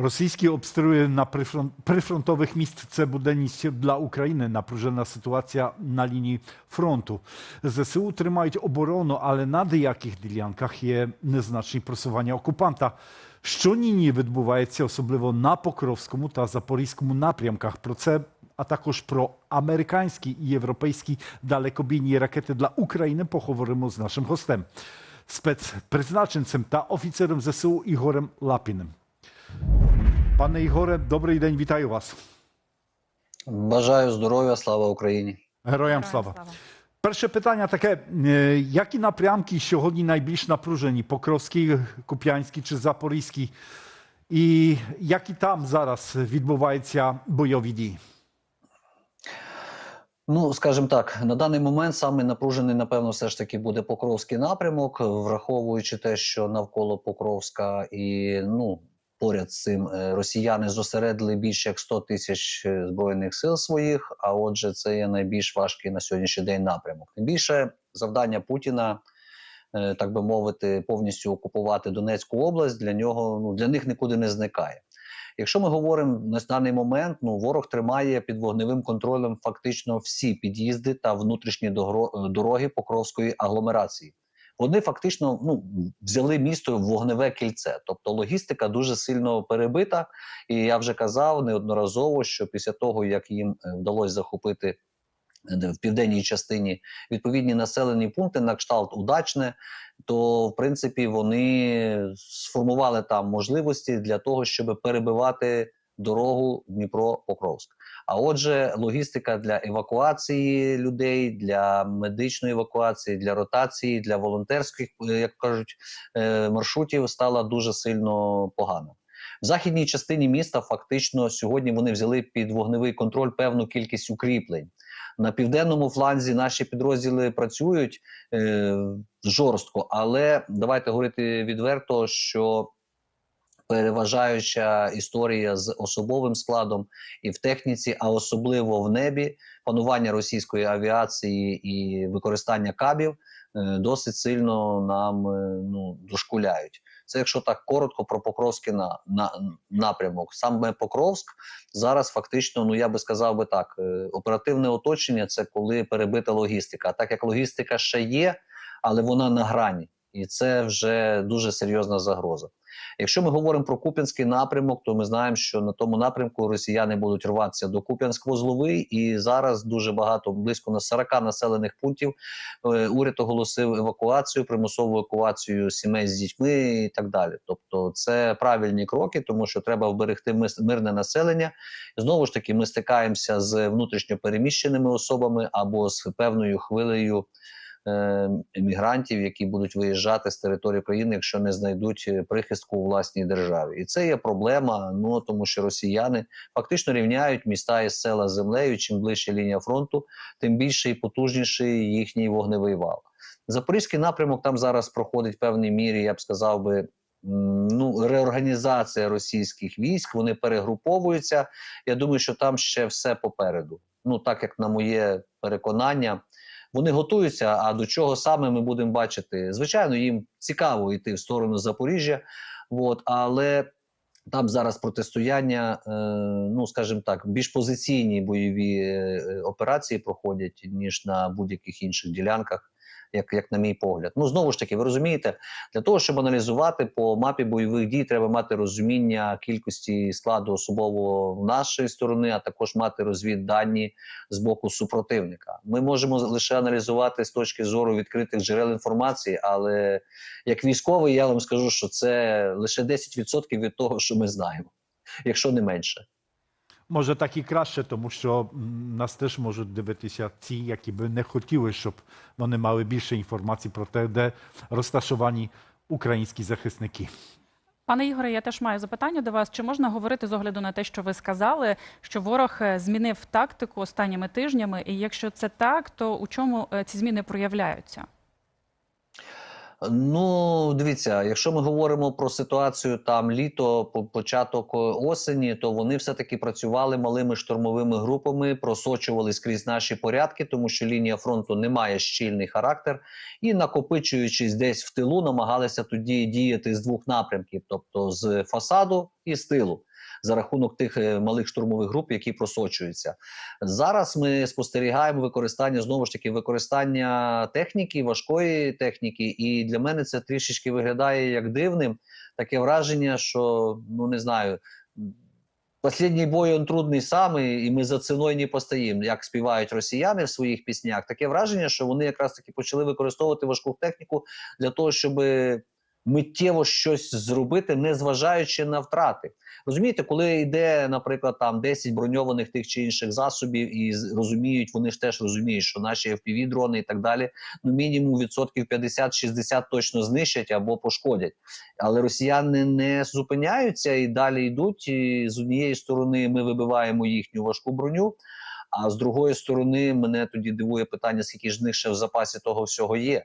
Російські обстріли на прифрон- прифронтових міст це буденність для України. Напружена ситуація на лінії фронту. ЗСУ тримають оборону, але на деяких ділянках є незначні просування окупанта. Що нині відбувається, особливо на Покровському та Запорізькому напрямках. Про це, а також про американські і європейські далекобійні ракети для України поговоримо з нашим гостем, спецпризначенцем та офіцером ЗСУ Ігорем Лапіним. Пане Ігоре, добрий день, вітаю вас. Бажаю здоров'я, слава Україні. Героям слава. Перше питання таке: е, які напрямки сьогодні найбільш напружені? Покровський, Куп'янський чи Запорізький? І які там зараз відбуваються бойові дії? Ну, скажімо так, на даний момент саме напружений, напевно, все ж таки буде Покровський напрямок, враховуючи те, що навколо Покровська і ну поряд з цим е, росіяни зосередили більше як 100 тисяч е, збройних сил своїх. А отже, це є найбільш важкий на сьогоднішній день напрямок. Тим більше завдання Путіна. е, Так би мовити, повністю окупувати Донецьку область для нього ну для них нікуди не зникає. Якщо ми говоримо на даний момент, ну ворог тримає під вогневим контролем фактично всі під'їзди та внутрішні дороги Покровської агломерації. Вони фактично ну взяли місто в вогневе кільце, тобто логістика дуже сильно перебита. І я вже казав неодноразово, що після того як їм е, вдалося захопити е, в південній частині відповідні населені пункти на кшталт удачне, то в принципі вони сформували там можливості для того, щоб перебивати дорогу Дніпро-Покровськ. А отже, логістика для евакуації людей, для медичної евакуації, для ротації, для волонтерських, е, як кажуть, е, маршрутів стала дуже сильно погана. В західній частині міста фактично сьогодні вони взяли під вогневий контроль певну кількість укріплень. На південному фланзі наші підрозділи працюють е, жорстко, але давайте говорити відверто, що переважаюча історія з особовим складом і в техніці, а особливо в небі, панування російської авіації і використання кабів е, досить сильно нам е, ну, дошкуляють. Це якщо так коротко про Покровський на, на напрямок. Саме Покровськ зараз фактично, ну я би сказав би так, е, оперативне оточення це коли перебита логістика. Так як логістика ще є, але вона на грані, і це вже дуже серйозна загроза. Якщо ми говоримо про Куп'янський напрямок, то ми знаємо, що на тому напрямку росіяни будуть рватися до Куп'янськ-Вузловий, і зараз дуже багато, близько на 40 населених пунктів. е, Уряд оголосив евакуацію, примусову евакуацію сімей з дітьми і так далі. Тобто, це правильні кроки, тому що треба вберегти мирне населення. Знову ж таки, ми стикаємося з внутрішньо переміщеними особами або з певною хвилею емігрантів, які будуть виїжджати з території країни, якщо не знайдуть е, прихистку у власній державі, і це є проблема. Ну тому що росіяни фактично рівняють міста і села землею. Чим ближче лінія фронту, тим більший і потужніший їхній вогневий вал. Запорізький напрямок там зараз проходить в певній мірі, я б сказав би. Ну, реорганізація російських військ, вони перегруповуються. Я думаю, що там ще все попереду. Ну, так як на моє переконання, вони готуються. А до чого саме ми будемо бачити? Звичайно, їм цікаво йти в сторону Запоріжжя, от, але там зараз протистояння, е, ну скажімо так, більш позиційні бойові е, операції проходять ніж на будь-яких інших ділянках. Як, як на мій погляд, ну знову ж таки, ви розумієте, для того, щоб аналізувати по мапі бойових дій, треба мати розуміння кількості складу особового нашої сторони, а також мати розвіддані з боку супротивника. Ми можемо лише аналізувати з точки зору відкритих джерел інформації, але як військовий, я вам скажу, що це лише 10% від того, що ми знаємо, якщо не менше. Може, так і краще, тому що нас теж можуть дивитися ті, які би не хотіли, щоб вони мали більше інформації про те, де розташовані українські захисники. Пане Ігоре, я теж маю запитання до вас. Чи можна говорити з огляду на те, що ви сказали, що ворог е, змінив тактику останніми тижнями? І якщо це так, то у чому е, ці зміни проявляються? Ну, дивіться, якщо ми говоримо про ситуацію там літо, по- початок е, осені, то вони все-таки працювали малими штурмовими групами, просочували скрізь наші порядки, тому що лінія фронту не має щільний характер, і накопичуючись десь в тилу, намагалися тоді діяти з двох напрямків, тобто з фасаду і з тилу. За рахунок тих е, малих штурмових груп, які просочуються. Зараз ми спостерігаємо використання знову ж таки використання техніки, важкої техніки, і для мене це трішечки виглядає як дивним. Таке враження, що ну не знаю. Последній бой он трудний самий, і ми за ціною не постоїмо, як співають росіяни в своїх піснях. Таке враження, що вони якраз таки почали використовувати важку техніку для того, щоб миттєво щось зробити, не зважаючи на втрати. Розумієте, коли йде, наприклад, там 10 броньованих тих чи інших засобів, і розуміють, вони ж теж розуміють, що наші fpv дрони і так далі, ну мінімум відсотків 50-60 точно знищать або пошкодять. Але росіяни не зупиняються і далі йдуть. І з однієї сторони ми вибиваємо їхню важку броню. А з другої сторони, мене тоді дивує питання, скільки ж них ще в запасі того всього є.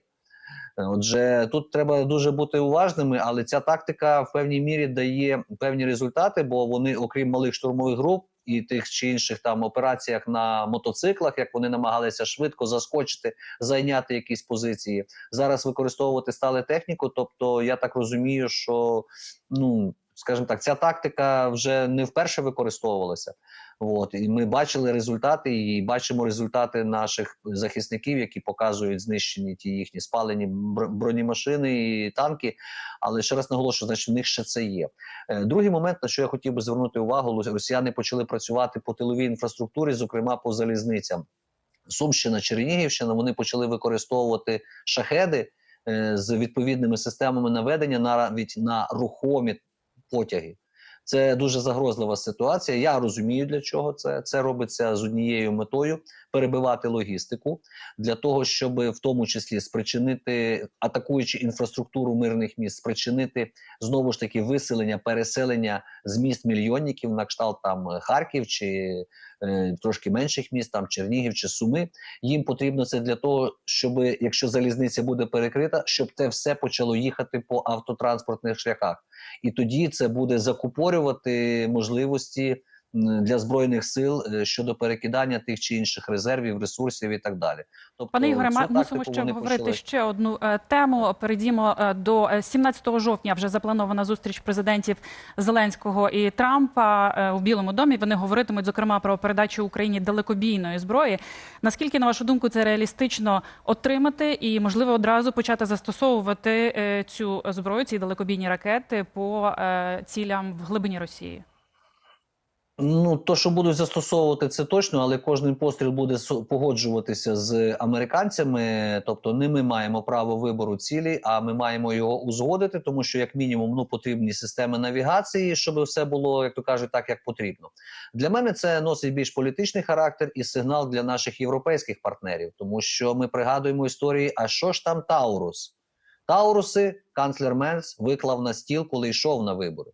Отже, тут треба дуже бути уважними, але ця тактика в певній мірі дає певні результати, бо вони, окрім малих штурмових груп і тих чи інших там операціях на мотоциклах, як вони намагалися швидко заскочити, зайняти якісь позиції, зараз використовувати стали техніку. Тобто, я так розумію, що ну. Скажімо так, ця тактика вже не вперше використовувалася. От і ми бачили результати, і бачимо результати наших захисників, які показують знищені ті їхні спалені бр- бронемашини і танки. Але ще раз наголошую, значить, в них ще це є. Е, Другий момент, на що я хотів би звернути увагу, росіяни почали працювати по тиловій інфраструктурі, зокрема по залізницям. Сумщина, Чернігівщина, вони почали використовувати шахеди е, з відповідними системами наведення навіть на рухомі потяги. Це дуже загрозлива ситуація. Я розумію, для чого це. Це робиться з однією метою перебивати логістику для того, щоб в тому числі спричинити, атакуючи інфраструктуру мирних міст, спричинити знову ж таки виселення, переселення з міст мільйонників на кшталт там Харків чи трошки менших міст, там Чернігів чи Суми. Їм потрібно це для того, щоб якщо залізниця буде перекрита, щоб те все почало їхати по автотранспортних шляхах. І тоді це буде закупорювати можливості для збройних сил е, щодо перекидання тих чи інших резервів, ресурсів і так далі. Тобто, Пане Ігоре, мусимо ще вони обговорити почали. ще одну е, тему. Перейдімо е, до е, 17 жовтня. Вже запланована зустріч президентів Зеленського і Трампа у Білому домі. Вони говоритимуть зокрема про передачу Україні далекобійної зброї. Наскільки, на вашу думку, це реалістично отримати і можливо одразу почати застосовувати цю зброю, ці далекобійні ракети по цілям в глибині Росії? Ну, то, що будуть застосовувати, це точно, але кожен постріл буде погоджуватися з американцями. Тобто, не ми маємо право вибору цілі, а ми маємо його узгодити, тому що, як мінімум, ну потрібні системи навігації, щоб все було, як то кажуть, так як потрібно. Для мене це носить більш політичний характер і сигнал для наших європейських партнерів, тому що ми пригадуємо історії, а що ж там Таурус? Тауруси канцлер Мерц виклав на стіл, коли йшов на вибори.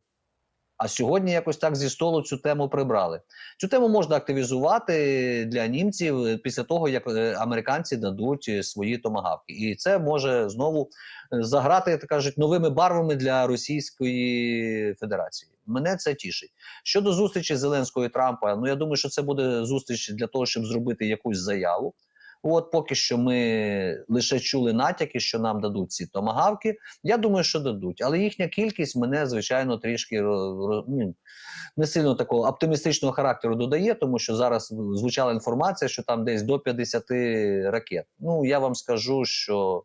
А сьогодні якось так зі столу цю тему прибрали. Цю тему можна активізувати для німців е, після того, як е, американці дадуть е, свої томагавки, і це може знову заграти, так кажуть, новими барвами для Російської Федерації. Мене це тішить. Щодо зустрічі Зеленського і Трампа, ну я думаю, що це буде зустріч для того, щоб зробити якусь заяву. От поки що ми лише чули натяки, що нам дадуть ці томагавки. Я думаю, що дадуть, але їхня кількість мене звичайно трішки ну, не сильно такого оптимістичного характеру додає, тому що зараз звучала інформація, що там десь до 50 ракет. Ну я вам скажу, що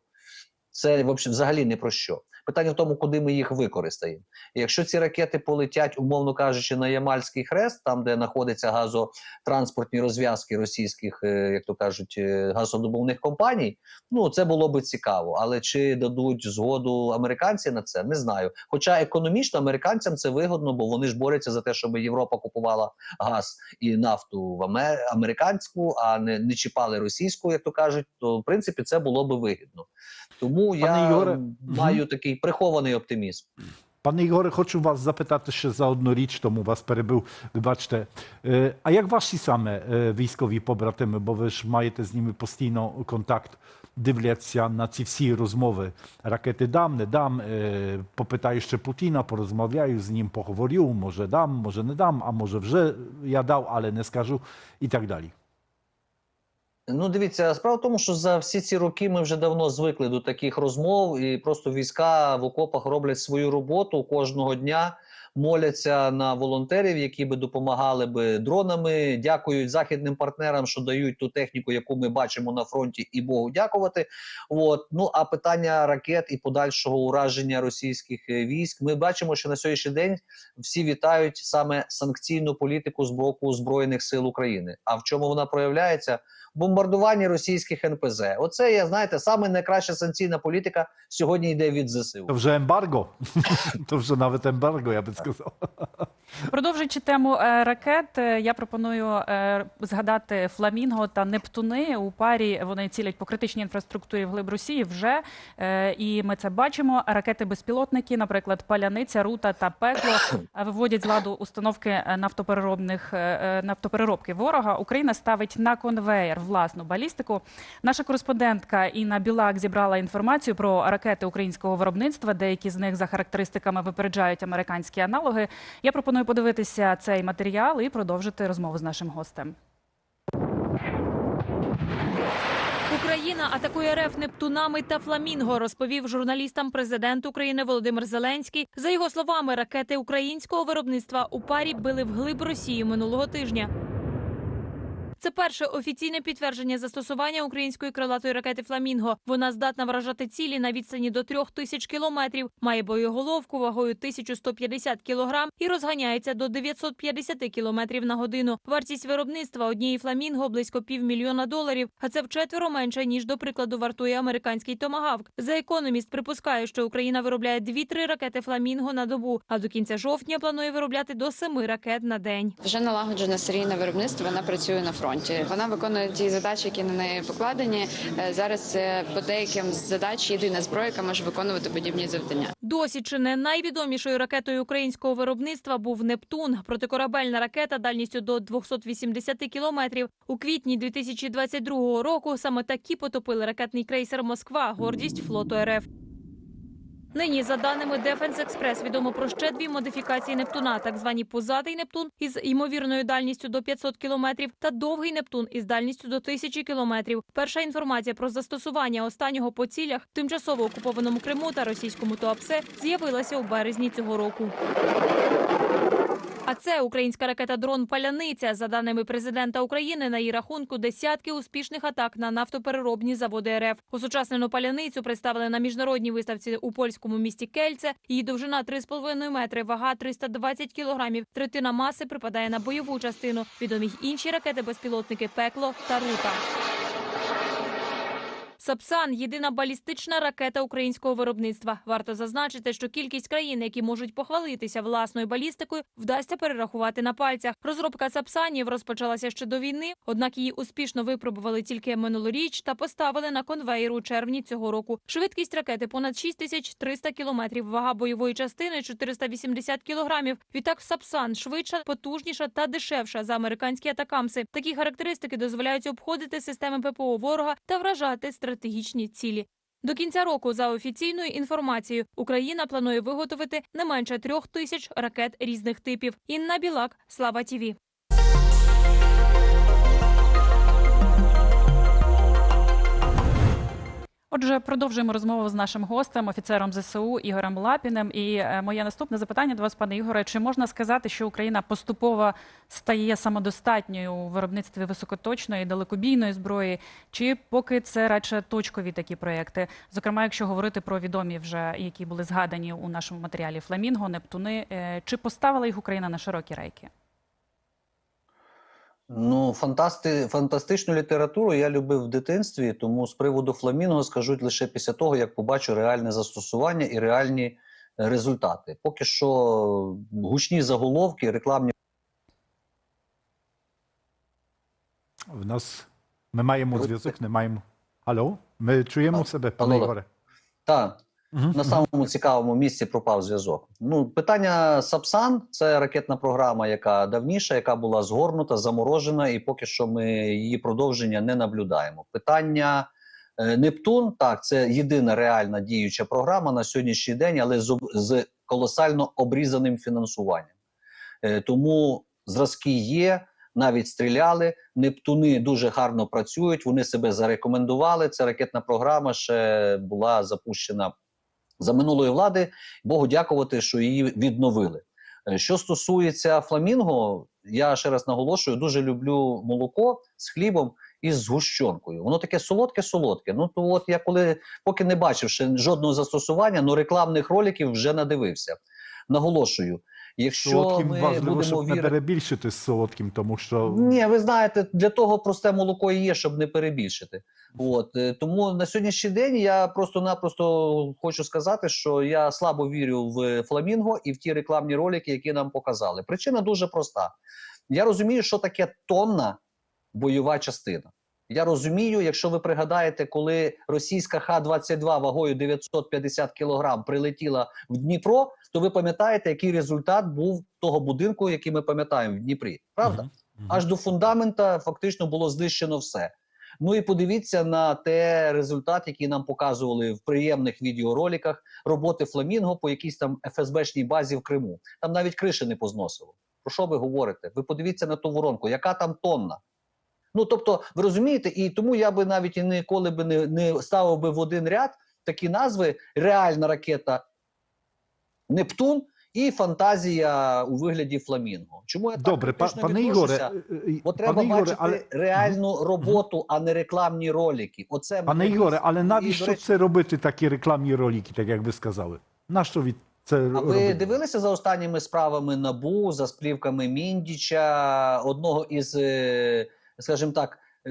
це взагалі не про що. Питання в тому, куди ми їх використаємо. І якщо ці ракети полетять, умовно кажучи, на Ямальський хрест, там де знаходяться газотранспортні розв'язки російських, е, як то кажуть, е, газодобувних компаній, ну це було би цікаво. Але чи дадуть згоду американці на це, не знаю. Хоча економічно американцям це вигодно, бо вони ж борються за те, щоб Європа купувала газ і нафту в Аме- американську, а не, не чіпали російську, як то кажуть. То в принципі це було би вигідно. Тому я Ігоре, м, маю такий прихований оптимізм. Пане Ігоре, хочу вас запитати ще за одну річ, тому вас перебив. Вибачте. Е, А як ваші саме е, військові побратими, бо ви ж маєте з ними постійно контакт, дивляться на ці всі розмови. Ракети дам, не дам. Е, Попитаю ще Путіна, порозмовляю з ним, поговорю, може дам, може не дам, а може вже я дав, але не скажу і так далі. Ну, дивіться, справа в тому, що за всі ці роки ми вже давно звикли до таких розмов, і просто війська в окопах роблять свою роботу кожного дня. моляться на волонтерів, які би допомагали би дронами. Дякують західним партнерам, що дають ту техніку, яку ми бачимо на фронті, і Богу дякувати. От ну а питання ракет і подальшого ураження російських е, військ. Ми бачимо, що на сьогоднішній день всі вітають саме санкційну політику з боку збройних сил України. А в чому вона проявляється? Бомбардування російських НПЗ. Оце я знаєте, саме найкраща санкційна політика сьогодні йде від ЗСУ. To вже ембарго. To вже навіть ембарго, я би сказав. Продовжуючи тему е, ракет, е, я пропоную е, згадати Фламінго та Нептуни. У парі вони цілять по критичній інфраструктурі вглиб Росії вже. І ми це бачимо. Ракети-безпілотники, наприклад, Паляниця, Рута та Пекло виводять з ладу установки нафтопереробних нафтопереробки ворога. Україна ставить на конвеєр власну балістику. Наша кореспондентка Інна Білак зібрала інформацію про ракети українського виробництва. Деякі з них за характеристиками випереджають американські аналоги. Я пропоную подивитися цей матеріал і продовжити розмову з нашим гостем. Україна атакує РФ Нептунами та Фламінго, розповів журналістам президент України Володимир Зеленський. За його словами, ракети українського виробництва у парі били вглиб Росії минулого тижня. Це перше офіційне підтвердження застосування української крилатої ракети Фламінго. Вона здатна вражати цілі на відстані до трьох тисяч кілометрів, має боєголовку вагою 1150 кілограм і розганяється до 950 кілометрів на годину. Вартість виробництва однієї фламінго близько півмільйона доларів. А це вчетверо менше ніж до прикладу вартує американський томагавк. За економіст припускає, що Україна виробляє 2-3 ракети фламінго на добу, а до кінця жовтня планує виробляти до 7 ракет на день. Вже налагоджене серійне виробництво. Вона працює на фронті. Вона виконує ті задачі, які на неї покладені. Е, Зараз е, по деяким з задач єдина зброя, яка може виконувати подібні завдання. Досі чи не найвідомішою ракетою українського виробництва був Нептун, протикорабельна ракета дальністю до 280 кілометрів. У квітні 2022 року саме такі потопили ракетний крейсер Москва, гордість флоту РФ. Нині, за даними Дефенс Експрес, відомо про ще дві модифікації Нептуна: так звані позадий Нептун із ймовірною дальністю до 500 кілометрів та довгий Нептун із дальністю до 1000 кілометрів. Перша інформація про застосування останнього по цілях в тимчасово окупованому Криму та російському Туапсе з'явилася у березні цього року. А це українська ракета дрон Паляниця. За даними президента України, на її рахунку десятки успішних атак на нафтопереробні заводи РФ. Осучаснену паляницю представили на міжнародній виставці у польському місті Кельце. Її довжина 3,5 метри, вага 320 кілограмів. Третина маси припадає на бойову частину. Відомі й інші ракети-безпілотники Пекло та Рута. Сапсан єдина балістична ракета українського виробництва. Варто зазначити, що кількість країн, які можуть похвалитися власною балістикою, вдасться перерахувати на пальцях. Розробка Сапсанів розпочалася ще до війни, однак її успішно випробували тільки минулоріч та поставили на конвеєр у червні цього року. Швидкість ракети понад 6300 кілометрів. Вага бойової частини 480 кілограмів. Відтак Сапсан швидша, потужніша та дешевша за американські атакамси. Такі характеристики дозволяють обходити системи ППО ворога та вражати стратегічні цілі. До кінця року, за офіційною інформацією, Україна планує виготовити не менше трьох тисяч ракет різних типів. Інна Білак, Слава Тіві. Отже, продовжуємо розмову з нашим гостем, офіцером ЗСУ Ігорем Лапіним. І е, моє наступне запитання до вас, пане Ігоре: чи можна сказати, що Україна поступово стає самодостатньою у виробництві високоточної і далекобійної зброї, чи поки це радше точкові такі проекти? Зокрема, якщо говорити про відомі вже які були згадані у нашому матеріалі Фламінго, Нептуни, е, чи поставила їх Україна на широкі рейки? Ну, фантасти, фантастичну літературу я любив в дитинстві, тому з приводу фламінго скажу лише після того, як побачу реальне застосування і реальні результати. Поки що гучні заголовки, рекламні В нас ми маємо зв'язок, не маємо. Алло? Ми чуємо себе, пане. Ігоре? та Мгм, на самому цікавому місці пропав зв'язок. Ну, питання Сапсан це ракетна програма, яка давніша, яка була згорнута, заморожена, і поки що ми її продовження не наблюдаємо. Питання е, Нептун так, це єдина реальна діюча програма на сьогоднішній день, але з, з колосально обрізаним фінансуванням. Е, Тому зразки є. Навіть стріляли. Нептуни дуже гарно працюють. Вони себе зарекомендували. Ця ракетна програма ще була запущена за минулої влади. Богу дякувати, що її відновили. Е, Що стосується фламінго, я ще раз наголошую, дуже люблю молоко з хлібом і з згущенкою. Воно таке солодке-солодке. Ну то от я коли поки не бачив ще жодного застосування, ну рекламних роликів вже надивився. Наголошую, якщо Солодким ми важливо, будемо щоб не перебільшити з солодким, тому що Ні, ви знаєте, для того просте молоко і є, щоб не перебільшити. От е, тому на сьогоднішній день я просто-напросто хочу сказати, що я слабо вірю в фламінго і в ті рекламні ролики, які нам показали. Причина дуже проста. Я розумію, що таке тонна бойова частина. Я розумію, якщо ви пригадаєте, коли російська Х-22 вагою 950 кг прилетіла в Дніпро, то ви пам'ятаєте, який результат був того будинку, який ми пам'ятаємо в Дніпрі. Правда? Мгм. Мгм. аж до фундамента фактично було знищено все. Ну і подивіться на те результат, який нам показували в приємних відеороликах роботи Фламінго по якійсь там ФСБшній базі в Криму. Там навіть криші не позносило. Про що ви говорите? Ви подивіться на ту воронку, яка там тонна. Ну тобто, ви розумієте, і тому я би навіть і ніколи би не, не ставив би в один ряд такі назви: реальна ракета Нептун і фантазія у вигляді Фламінго. Чому я Добре, так па- пане? Ігоре, е, е, Бо треба пане Ігоре, бачити але реальну роботу, а не рекламні ролики. Оце пане Ігоре, але навіщо речі, це робити такі рекламні ролики, так як ви сказали? Нащо від це А ви дивилися за останніми справами НАБУ, за сплівками Міндіча, одного із, е, скажімо так, е,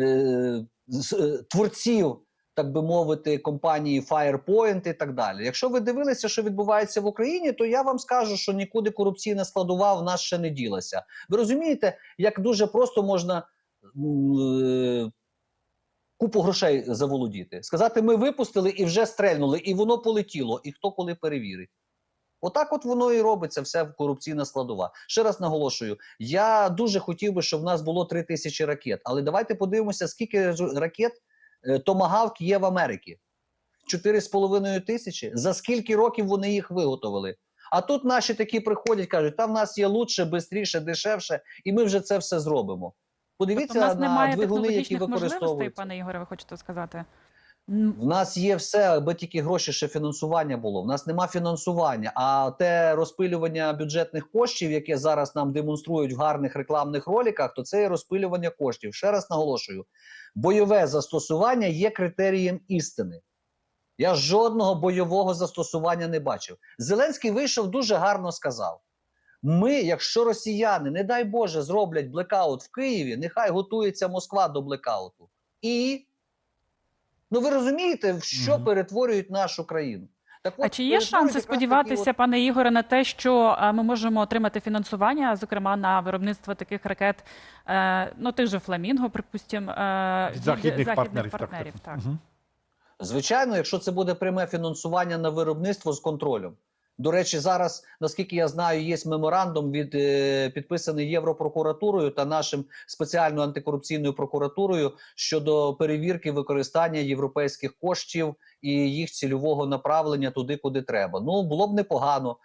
е, творців, так би мовити, компанії Firepoint і так далі. Якщо ви дивилися, що відбувається в Україні, то я вам скажу, що нікуди корупційна складова в нас ще не ділася. Ви розумієте, як дуже просто можна. е, Купу грошей заволодіти. Сказати, ми випустили і вже стрельнули, і воно полетіло. І хто коли перевірить? Отак от воно і робиться, вся корупційна складова. Ще раз наголошую: я дуже хотів би, щоб в нас було 3 тисячі ракет. Але давайте подивимося, скільки ракет е, Томагавк є в Америці. 4,5 тисячі. За скільки років вони їх виготовили? А тут наші такі приходять, кажуть, там в нас є лучше, швидше, дешевше, і ми вже це все зробимо. Подивіться Тобто в нас на двигуни, які технологічних можливостей, пане Ігоре, ви хочете сказати? В нас є все, аби тільки гроші ще фінансування було. В нас нема фінансування. А те розпилювання бюджетних коштів, яке зараз нам демонструють в гарних рекламних роликах, то це є розпилювання коштів. Ще раз наголошую: бойове застосування є критерієм істини. Я жодного бойового застосування не бачив. Зеленський вийшов дуже гарно сказав: ми, якщо росіяни, не дай Боже, зроблять блекаут в Києві, нехай готується Москва до блекауту. І Ну ви розумієте, в що угу. перетворюють нашу країну? Так А чи є шанси сподіватися, пане Ігоре, на те, що е, ми можемо отримати фінансування, зокрема на виробництво таких ракет, е, ну тих же Фламінго, припустимо, е, Від західних, західних партнерів, партнерів. так. так. Мгм. Звичайно, якщо це буде пряме фінансування на виробництво з контролем. До речі, зараз, наскільки я знаю, є меморандум від е, підписаний Європрокуратурою та нашим спеціальною антикорупційною прокуратурою щодо перевірки використання європейських коштів і їх цільового направлення туди, куди треба. Ну було б непогано.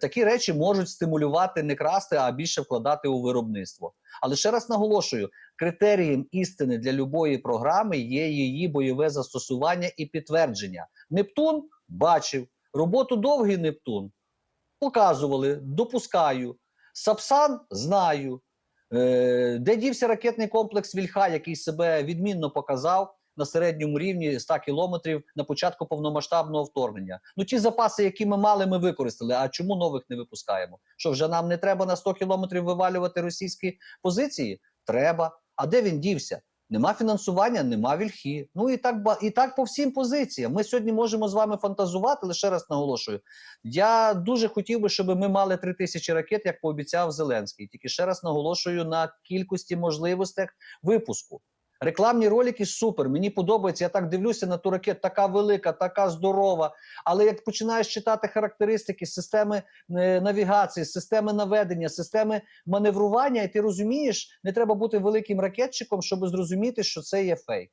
Такі речі можуть стимулювати не красти, а більше вкладати у виробництво. Але ще раз наголошую: критерієм істини для любої програми є її бойове застосування і підтвердження. Нептун бачив роботу довгий Нептун. Показували, допускаю. Сапсан знаю. Е, де дівся ракетний комплекс Вільха, який себе відмінно показав на середньому рівні 100 кілометрів на початку повномасштабного вторгнення. Ну ті запаси, які ми мали, ми використали. А чому нових не випускаємо? Що вже нам не треба на 100 кілометрів вивалювати російські позиції? Треба. А де він дівся? Нема фінансування, нема вільхи. Ну і так і так по всім позиціям. Ми сьогодні можемо з вами фантазувати, лише раз наголошую. Я дуже хотів би, щоб ми мали три тисячі ракет, як пообіцяв Зеленський. Тільки ще раз наголошую на кількості можливостях випуску. Рекламні ролики супер. Мені подобається. Я так дивлюся на ту ракету, така велика, така здорова. Але як починаєш читати характеристики системи е, навігації, системи наведення, системи маневрування, і ти розумієш, не треба бути великим ракетчиком, щоб зрозуміти, що це є фейк.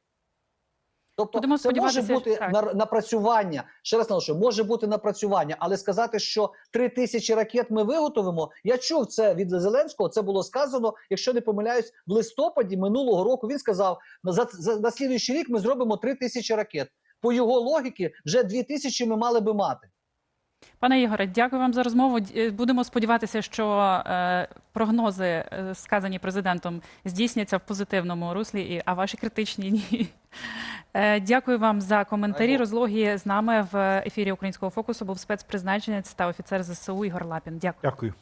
Тобто Будемо це може бути так. на- напрацювання. Ще раз наголошую, може бути напрацювання, але сказати, що три тисячі ракет ми виготовимо. Я чув це від Зеленського. Це було сказано, якщо не помиляюсь, в листопаді минулого року. Він сказав: за, за на слідуючий рік ми зробимо три тисячі ракет. По його логіки, вже дві тисячі ми мали би мати. Пане Ігоре, дякую вам за розмову. Е, Будемо сподіватися, що е, прогнози, е, сказані президентом, здійсняться в позитивному руслі, а ваші критичні ні. Дякую вам за коментарі. Розлогі з нами в ефірі українського фокусу був спецпризначенець та офіцер ЗСУ Ігор Лапін. Дякую. Дякую.